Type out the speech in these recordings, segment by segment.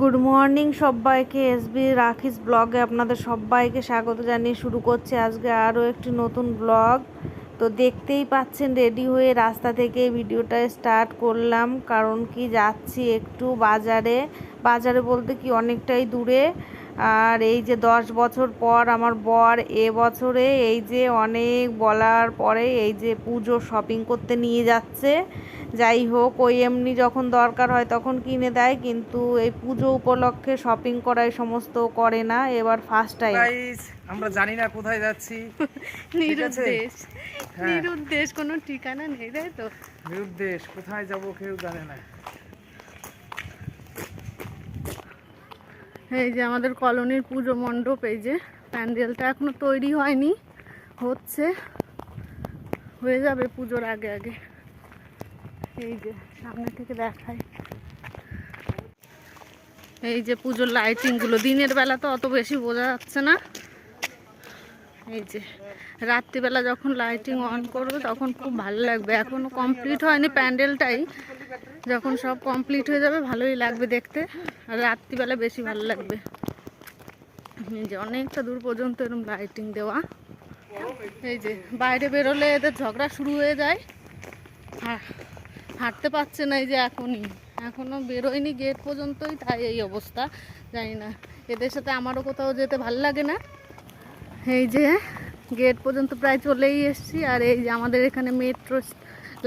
Good morning সবাইকে SB রাখিস ব্লগে আপনাদের সবাইকে স্বাগত জানিয়ে শুরু করছে আজকে আরও একটি নতুন ব্লগ। তো দেখতেই পাচ্ছেন রেডি হয়ে রাস্তা থেকে ভিডিওটা স্টার্ট করলাম, কারণ কি যাচ্ছি একটু বাজারে। বাজারে বলতে কি অনেকটাই দূরে। আর এই যে দশ বছর পর আমার বর এ বছরে এই যে অনেক বলার পরে এই যে পুজো শপিং করতে নিয়ে যাচ্ছে। যাই হোক ওই এমনি যখন দরকার হয় তখন কিনে দেয় কিন্তু এই পুজো উপলক্ষে শপিং করাই সমস্ত করে না এবার ফার্স্ট টাইম আমরা জানি না কোথায় যাচ্ছি? নিরুদ্দেশ। হ্যাঁ। নিরুদ্দেশ কোনো ঠিকানা নেই তাই তো? নিরুদ্দেশ কোথায় যাব কেউ জানে না। এই যে আমাদের কলোনির পুজো মণ্ডপ, এই যে প্যান্ডেলটা এখনও তৈরি হয়নি, হচ্ছে। হয়ে যাবে পুজোর আগে আগে। এই যে সামনে থেকে দেখাই। এই যে পুজোর লাইটিংগুলো দিনের বেলা তো অত বেশি বোঝা যাচ্ছে না। এই যে রাত্রিবেলা যখন লাইটিং অন করবে, তখন খুব ভালো লাগবে। এখনও কমপ্লিট হয়নি প্যান্ডেলটাই। যখন সব কমপ্লিট হয়ে যাবে, ভালোই লাগবে দেখতে। আর রাত্রিবেলা বেশি ভালো লাগবে। যে অনেকটা দূর পর্যন্ত এরকম লাইটিং দেওয়া। এই যে বাইরে বেরোলে এদের ঝগড়া শুরু হয়ে যায়। হাঁটতে পারছে না এই যে এখনই। এখনও বেরোয়নি গেট পর্যন্তই, তাই এই অবস্থা। জানি না, এদের সাথে আমারও কোথাও যেতে ভালো লাগে না। এই যে গেট পর্যন্ত প্রায় চলেই এসেছি। আর এই যে আমাদের এখানে মেট্রো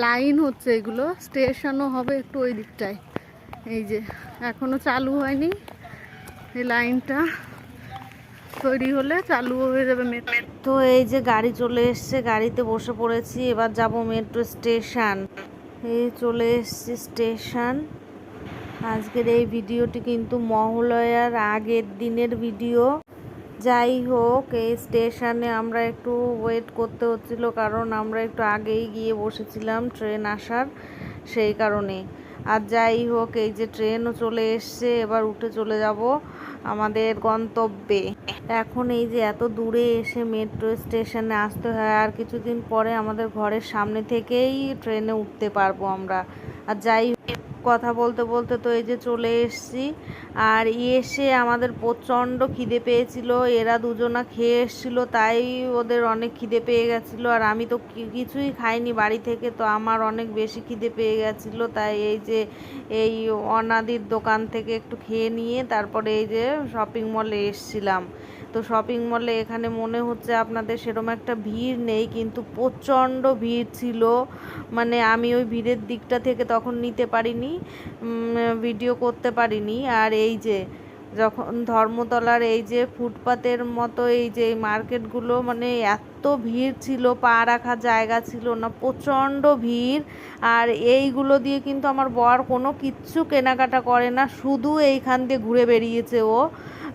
লাইন হচ্ছে এগুলো। স্টেশনও হবে একটু ওই দিকটায়। এই যে, এখনও চালু হয়নি এই লাইনটা। তৈরি হলে চালু হয়ে যাবে তো এই যে গাড়ি চলে এসছে, গাড়িতে বসে পড়েছি। এবার যাব মেট্রো স্টেশন। এই চলে এসছি স্টেশন। আজকের এই ভিডিওটি কিন্তু মহালয়ার আগের দিনের ভিডিও। যাই হোক এই স্টেশনে আমরা একটু ওয়েট করতে হচ্ছিল কারণ আমরা একটু আগেই গিয়ে বসেছিলাম ট্রেন আসার সেই কারণে। আর যাই হোক এই যে ট্রেনও চলে এসছে এবার উঠে চলে যাব আমাদের গন্তব্যে। এখন এই যে এত দূরে এসে মেট্রো স্টেশনে আসতে হয় আর কিছুদিন পরে আমাদের ঘরের সামনে থেকেই ট্রেনে উঠতে পারব আমরা। আর যাই হোক, কথা বলতে বলতে তো এই যে চলে এসেছি। আর এসে আমাদের প্রচণ্ড খিদে পেয়েছিল, এরা দুজনা খেয়ে এসেছিল, তাই ওদের অনেক খিদে পেয়ে গেছিল। আর আমি তো কিছুই খাইনি বাড়ি থেকে, তো আমার অনেক বেশি খিদে পেয়ে গেছিল। তাই এই যে এই অনাদির দোকান থেকে একটু খেয়ে নিয়ে তারপরে এই যে শপিং মলে এসছিলাম। তো শপিং মলে এখানে মনে হচ্ছে আপনাদের সেরকম একটা ভিড় নেই, কিন্তু প্রচণ্ড ভিড় ছিল। মানে আমি ওই ভিড়ের দিকটা থেকে তখন নিতে পারিনি ভিডিও করতে পারিনি। আর এই যে, যখন ধর্মতলার এই যে ফুটপাতের মতো এই যে মার্কেটগুলো মানে এত ভিড় ছিল, পা রাখার জায়গা ছিল না, প্রচণ্ড ভিড়। আর এইগুলো দিয়ে কিন্তু আমার বর কোনো কিচ্ছু কেনাকাটা করে না, শুধু এইখান দিয়ে ঘুরে বেরিয়েছে ও।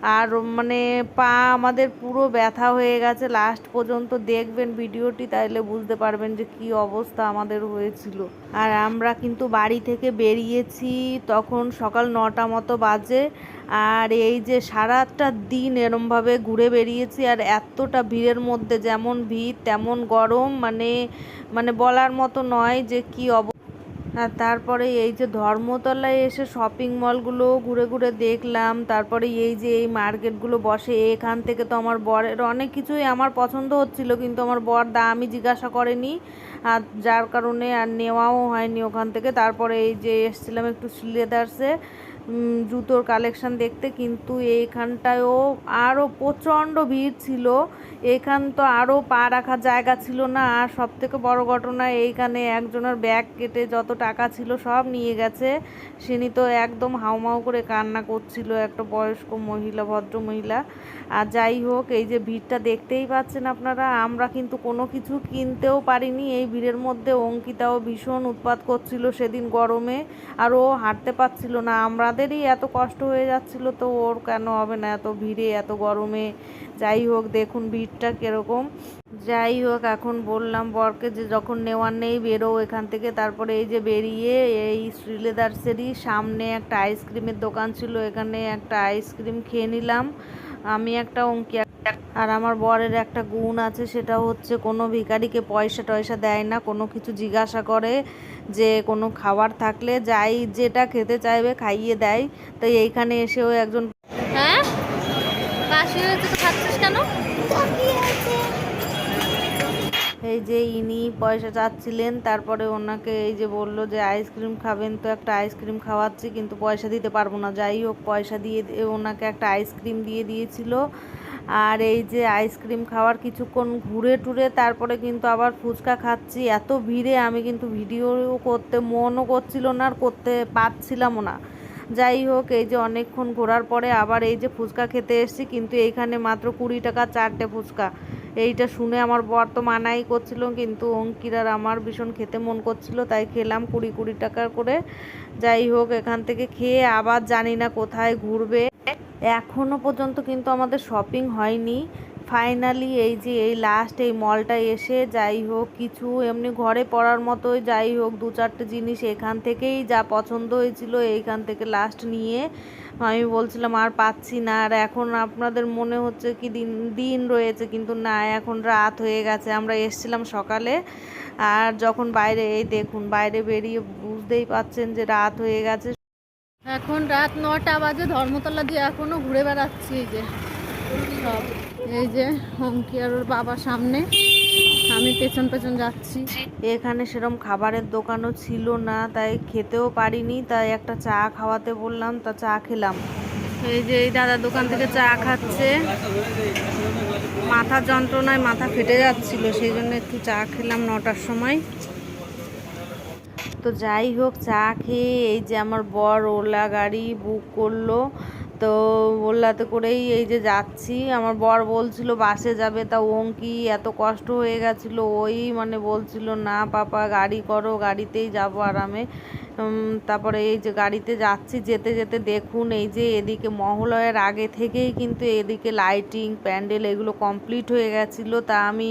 আর মানে পা আমাদের পুরো ব্যথা হয়ে গেছে। লাস্ট পর্যন্ত দেখবেন ভিডিওটি, তাইলে বুঝতে পারবেন যে কি অবস্থা আমাদের হয়েছিল। আর আমরা কিন্তু বাড়ি থেকে বেরিয়েছি তখন সকাল নটা মতো বাজে। আর এই যে সারাটা দিন এরমভাবে ঘুরে বেরিয়েছি, আর এতটা ভিড়ের মধ্যে যেমন ভিড়, তেমন গরম মানে মানে বলার মতো নয় যে কি অব আর তারপরে এই যে ধর্মতলায় এসে শপিং মলগুলো ঘুরে ঘুরে দেখলাম। তারপরে এই যে এই মার্কেটগুলো বসে এখান থেকে তো আমার বরের অনেক কিছুই আমার পছন্দ হচ্ছিল কিন্তু আমার বর দামই জিজ্ঞাসা করেনি। আর যার কারণে আর নেওয়াও হয়নি ওখান থেকে। তারপরে এই যে এসছিলাম একটু উম, জুতোর কালেকশন দেখতে কিন্তু এইখানটায়ও আরও প্রচণ্ড ভিড় ছিল। এখান তো আরও পা রাখার জায়গা ছিল না। আর সব থেকে বড় ঘটনা, এইখানে একজনের ব্যাগ কেটে যত টাকা ছিল সব নিয়ে গেছে। সিনি তো একদম হাউমাউ করে কান্না করছিল একটা বয়স্ক মহিলা, ভদ্র মহিলা। আর যাই হোক, এই যে ভিড়টা দেখতেই পাচ্ছেন আপনারা, আমরা কিন্তু কোনো কিছু কিনতেও পারিনি। এই ভিড়ের মধ্যে অঙ্কিতাও ভীষণ উৎপাত করছিল সেদিন গরমে, আর ও হাঁটতে পারছিল না। আমাদেরই এত কষ্ট হয়ে যাচ্ছিল, তো ওর কেন হবে না এত ভিড়ে, এত গরমে? যাই হোক, দেখুন ভিড়টা কীরকম? যাই হোক, এখন বললাম বরকে যে যখন নেওয়ার নেই বেরো এখান থেকে। তারপরে এই যে বেরিয়ে এই শ্রীলেদার্সেরই সামনে একটা আইসক্রিমের দোকান ছিল। এখানে একটা আইসক্রিম খেয়ে নিলাম। আমি একটা অঙ্কি আর আমার বরের একটা গুণ আছে, সেটা হচ্ছে কোনো ভিখারিকে পয়সা টয়সা দেয় না, কোনো কিছু জিজ্ঞাসা করে যে কোনো খাবার থাকলে যাই যেটা খেতে চাইবে খাইয়ে দেয়। তো এইখানে এসেও একজন হ্যাঁ? এই যে ইনি পয়সা চাচ্ছিলেন, তারপরে ওনাকে এই যে বলল যে আইসক্রিম খাবেন, তো একটা আইসক্রিম খাওয়াচ্ছি, কিন্তু পয়সা দিতে পারব না। যাই হোক, পয়সা দিয়ে ওনাকে একটা আইসক্রিম দিয়ে দিয়েছিল। আর এই যে আইসক্রিম খাওয়ার কিছুক্ষণ ঘুরে টুরে, তারপরে কিন্তু আবার ফুচকা খাচ্ছি। এত ভিড়ে আমি কিন্তু ভিডিও করতে মনও করছিল না আর করতে পারছিলামও না। যাই হোক, এই যে অনেকক্ষণ ঘোরার পরে আবার এই যে ফুচকা খেতে এসেছি, কিন্তু এইখানে মাত্র কুড়ি টাকা চারটে ফুচকা। এইটা শুনে আমার বর তো মানাই করছিল, কিন্তু অঙ্কিরার আমার ভীষণ খেতে মন করছিল, তাই খেলাম কুড়ি কুড়ি টাকার করে। যাই হোক, এখান থেকে খেয়ে আবার জানি না কোথায় ঘুরবে। এখনও পর্যন্ত কিন্তু আমাদের শপিং হয়নি। ফাইনালি এই যে এই লাস্ট এই মলটা এসে যাই হোক, কিছু এমনি ঘরে পড়ার মতোই যাই হোক, দু চারটে জিনিস এখান থেকেই যা পছন্দ হয়েছিল এইখান থেকে লাস্ট নিয়ে আমি বলছিলাম আর পাচ্ছি না। আর এখন আপনাদের মনে হচ্ছে কি দিন দিন রয়েছে, কিন্তু না, এখন রাত হয়ে গেছে। আমরা এসছিলাম সকালে আর যখন বাইরে, এই দেখুন, বাইরে বেরিয়ে বুঝতেই পাচ্ছেন যে রাত হয়ে গেছে। এখন রাত নটা বাজে, ধর্মতলা দিয়ে এখনও ঘুরে বেড়াচ্ছি যে সব। এই যে অঙ্কি আর ওর বাবা সামনে। আমি পেছন পেছন যাচ্ছি। এখানে সেরম খাবারের দোকানও ছিল না তাই খেতেও পারিনি তাই একটা চা খাওয়াতে বললাম তা চা খেলাম। এই যে এই দাদার দোকান থেকে চা খাচ্ছে। মাথা যন্ত্রণায় মাথা ফেটে যাচ্ছিল সেই জন্য একটু চা খেলাম নটার সময়। তো যাই হোক চা খেয়ে এই যে আমার বর ওলা গাড়ি বুক করল। তো বললাতে করেই এই যে যাচ্ছি। আমার বর বলছিল, বাসে যাবে। তা অঙ্কি এত কষ্ট হয়ে গেছিল? ওই মানে বলছিল, না পাপা, গাড়ি করো, গাড়িতেই যাব আরামে। তারপরে এই যে গাড়িতে যাচ্ছি, যেতে যেতে দেখুন এই যে এদিকে মহলয়ের আগে থেকেই কিন্তু এদিকে লাইটিং প্যান্ডেল এগুলো কমপ্লিট হয়ে গেছিল। তা আমি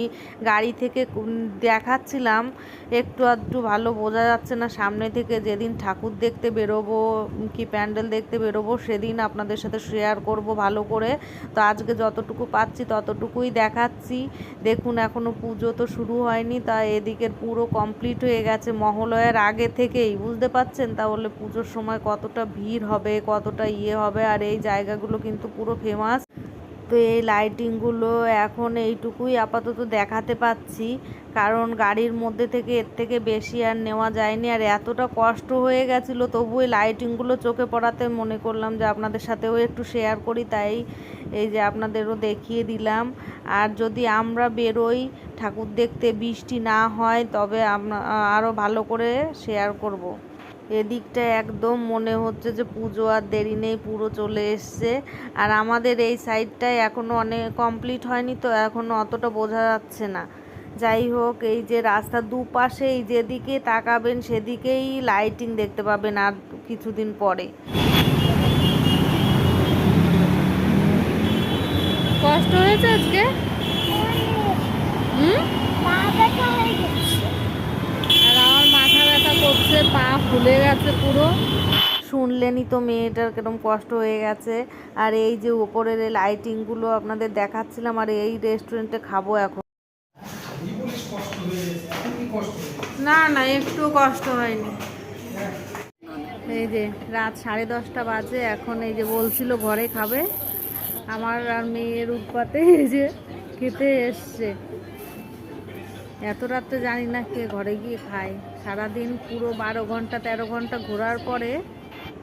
গাড়ি থেকে দেখাচ্ছিলাম, একটু আধটু ভালো বোঝা যাচ্ছে না। সামনে থেকে যেদিন ঠাকুর দেখতে বেরোবো কি প্যান্ডেল দেখতে বেরোবো, সেদিন আপনাদের সাথে শেয়ার করব ভালো করে। তো আজকে যতটুকু পাচ্ছি ততটুকুই দেখাচ্ছি। দেখুন এখনও পুজো তো শুরু হয়নি, তা এদিকের পুরো কমপ্লিট হয়ে গেছে মহালয়ার আগে থেকেই, বুঝতে পাচ্ছেন তাহলে পুজোর সময় কতটা ভিড় হবে, কতটা ইয়ে হবে, আর এই জায়গাগুলো কিন্তু পুরো ফেমাস তো এই লাইটিংগুলো এখন এইটুকুই আপাতত দেখাতে পাচ্ছি, কারণ গাড়ির মধ্যে থেকে এর থেকে বেশি আর নেওয়া যায়নি। আর এতটা কষ্ট হয়ে গেছিল, তবু এই লাইটিংগুলো চোখে পড়াতে মনে করলাম যে আপনাদের সাথেও একটু শেয়ার করি, তাই এই যে আপনাদেরও দেখিয়ে দিলাম। আর যদি আমরা বেরোই, ঠাকুর দেখতে বৃষ্টি না হয়, তবে আরও ভালো করে শেয়ার করব। এদিকটা একদম মনে হচ্ছে যে পুজো আর দেরি নেই, পুরো চলে এসছে। আর আমাদের এই সাইডটায় এখনও অনেক কমপ্লিট হয়নি, তো এখনও অতটা বোঝা যাচ্ছে না। যাই হোক, এই যে রাস্তার দুপাশেই যেদিকে তাকাবেন, সেদিকেই লাইটিং দেখতে পাবেন আর কিছুদিন পরে। কষ্ট হয়েছে আজকে হুম আর আমার মাথা ব্যথা করছে পা ফুলে গেছে পুরো। শুনলেনই তো মেয়েটার কিরম কষ্ট হয়ে গেছে। আর এই যে উপরের লাইটিংগুলো আপনাদের দেখাচ্ছিলাম, আর এই রেস্টুরেন্টে খাব এখন। না না, একটু কষ্ট হয়নি। এই যে রাত সাড়ে দশটা বাজে, এখন এই যে বলছিল ঘরে খাবে। আমার আর মেয়ের উৎপাতে এই যে খেতে এসছে। এত রাত্রে জানি না কে ঘরে গিয়ে খায়। সারাদিন পুরো বারো ঘণ্টা, তেরো ঘণ্টা ঘোরার পরে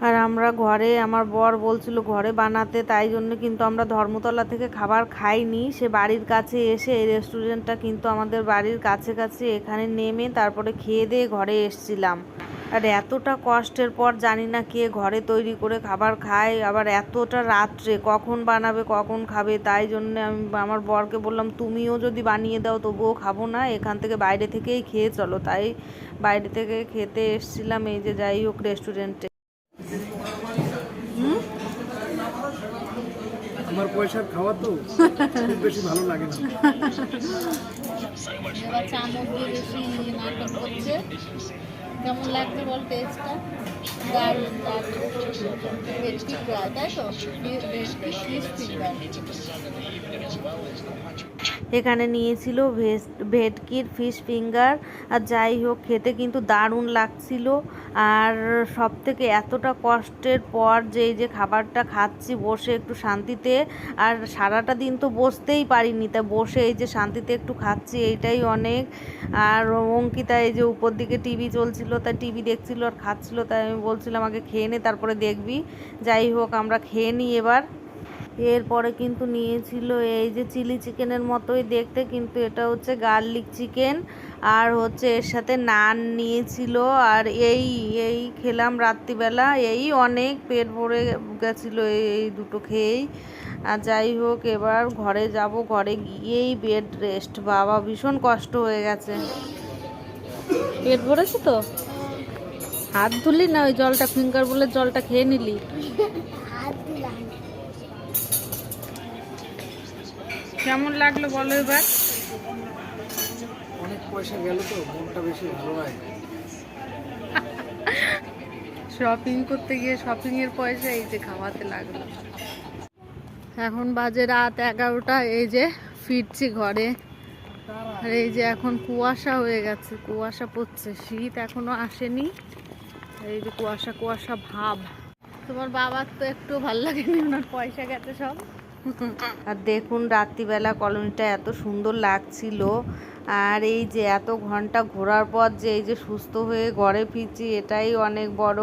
আর আমরা ঘরে, আমার বর বলছিল ঘরে বানাতে, তাই জন্য কিন্তু আমরা ধর্মতলা থেকে খাবার খাইনি। সে বাড়ির কাছে এসে এই রেস্টুরেন্টটা কিন্তু আমাদের বাড়ির কাছে কাছে এখানে নেমে তারপরে খেয়ে দিয়ে ঘরে এসছিলাম। আর এতটা কষ্টের পর জানি না কে ঘরে তৈরি করে খাবার খায় আবার এতটা রাত্রে কখন বানাবে কখন খাবে তাই জন্য আমি আমার বরকে বললাম তুমিও যদি বানিয়ে দাও তবুও খাব না এখান থেকে বাইরে থেকেই খেয়ে চলো। তাই বাইরে থেকে খেতে এসছিলাম এই যে যাই হোক রেস্টুরেন্টে। আমার পয়সার খাওয়া তো খুব বেশি ভালো লাগে না। এবার চামচ দিয়ে বেশি নাটক করছে কেমন লাগছে বল টেস্টটা দারুণ দারুণ ভেটকি ফ্রাই তাই তো ভেটকি ফিশ ফিঙ্গার এখানে নিয়েছিল ভেস- ভেটকির ফিশ ফিঙ্গার আর যাই হোক খেতে কিন্তু দারুণ লাগছিল। আর সব থেকে এতটা কষ্টের পর যে যে খাবারটা খাচ্ছি বসে একটু শান্তিতে, আর সারাটা দিন তো বসতেই পারিনি, তা বসে এই যে শান্তিতে একটু খাচ্ছি, এইটাই অনেক। আর অঙ্কিতা এই যে উপর দিকে টিভি চলছিল, তাই টিভি দেখছিল আর খাচ্ছিল, তাই আমি বলছিলাম আগে খেয়ে নে, তারপরে দেখবি। যাই হোক, আমরা খেয়ে নিই এবার। এরপরে কিন্তু নিয়েছিল এই যে চিলি চিকেনের মতোই দেখতে কিন্তু এটা হচ্ছে গার্লিক চিকেন আর হচ্ছে এর সাথে নান নিয়েছিল। আর এই এই খেলাম রাত্রিবেলা এই অনেক পেট ভরে গেছিল এই এই দুটো খেয়েই। আর যাই হোক এবার ঘরে যাব ঘরে গিয়েই বেড রেস্ট। বাবা ভীষণ কষ্ট হয়ে গেছে। পেট ভরেছে তো? হাত ধুলি না ওই জলটা ফিঙ্গার বলে জলটা খেয়ে নিলি? কেমন লাগল বলো এবার? অনেক পয়সা গেল তো মনটা বেশি ভালো হয়। শপিং করতে গিয়ে শপিং এর পয়সা এই যে খাওয়াতে লাগল। এখন বাজে রাত এগারোটা এই যে ফিরছি ঘরে। আর এই যে এখন কুয়াশা হয়ে গেছে কুয়াশা পড়ছে শীত এখনও আসেনি। এই যে কুয়াশা কুয়াশা ভাব। তোমার বাবার তো একটু ভালো লাগেনি ওনার পয়সা গেছে সব। আর দেখুন রাত্রিবেলা কলোনিটা এত সুন্দর লাগছিল। আর এই যে এত ঘণ্টা ঘোরার পর যে এই যে সুস্থ হয়ে ঘরে ফিরছি এটাই অনেক বড়।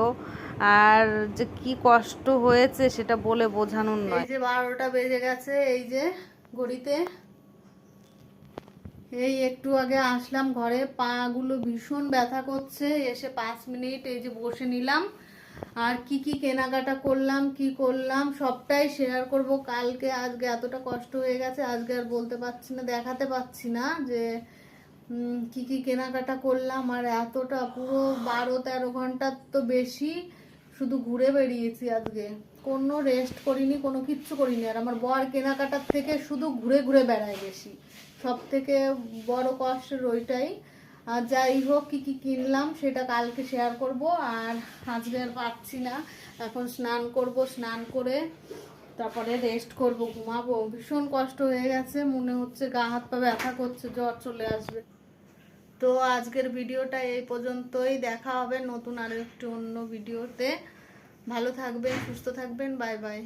আর যে কি কষ্ট হয়েছে সেটা বলে বোঝানোর এই নয়। যে বারোটা বেজে গেছে এই যে ঘড়িতে। এই একটু আগে আসলাম ঘরে পা গুলো ভীষণ ব্যথা করছে। এসে পাঁচ মিনিট এই যে বসে নিলাম। আর কি কি কেনাকাটা করলাম, কি করলাম, সবটাই শেয়ার করব। কালকে, আজকে এতটা কষ্ট হয়ে গেছে, আজকে আর বলতে পারছি না, দেখাতে পাচ্ছি না যে কি কি কেনাকাটা করলাম। আর এতটা পুরো বারো, তেরো ঘণ্টার তো বেশি শুধু ঘুরে বেরিয়েছি আজকে। কোনো রেস্ট করিনি, কোনো কিচ্ছু করিনি। আর আমার বর কেনাকাটার থেকে শুধু ঘুরে ঘুরে বেড়ায় বেশি। সব থেকে বড় কষ্টের ওইটাই। যাই হোক, কী কী কিনলাম সেটা কালকে শেয়ার করব। আর আজকে আর পাচ্ছি না। এখন স্নান করব, স্নান করে তারপরে রেস্ট করব, ঘুমাবো। ভীষণ কষ্ট হয়ে গেছে, মনে হচ্ছে গা হাত পা ব্যথা করছে, জ্বর চলে আসবে। তো আজকের ভিডিওটা এই পর্যন্তই। দেখা হবে নতুন আরও একটি অন্য ভিডিওতে। ভালো থাকবেন, সুস্থ থাকবেন বাই বাই